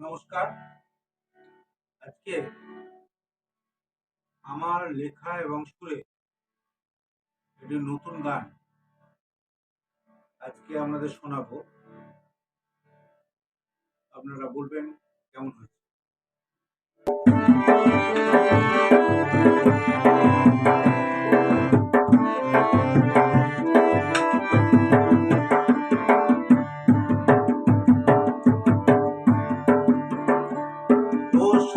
নমস্কার। আজকে আমার লেখা এবং সুরে একটি নতুন গান আজকে আপনাদের শোনাবো। আপনারা বলবেন কেমন হয়েছে?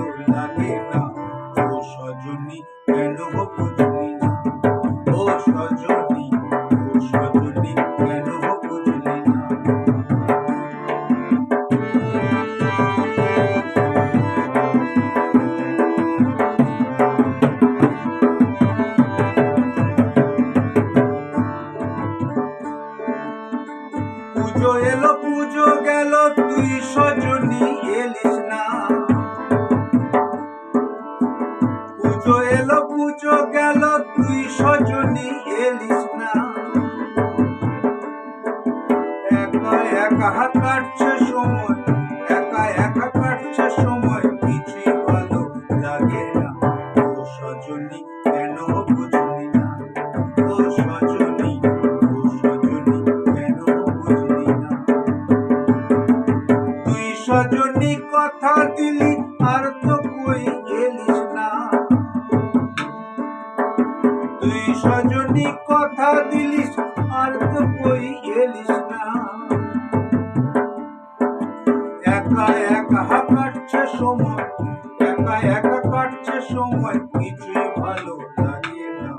ভালো লাগে না ও সজনী কেন বুঝলি না? ও সজনী ও সজনী কেন বুঝলি না? পুজো এলো, পুজো গেল, তুই সজনী পুজো এলো, পুজো গেল, তুই সজনী এলিস না। একা একা কাটছে সময়, একা একা কাটছে সময়, কিছুই ভালো লাগে না। ও সজনী, কেন বুঝলি না? ও সজনী ও সজনী, কেন বুঝলি না? তুই সজনী কথা দিলি, আর তো কই জানি কথা দিলিস, আর তো কই এলিস না। একা একা কাটছে সময়, একা একা কাটছে সময়, কিছুই ভালো লাগে না।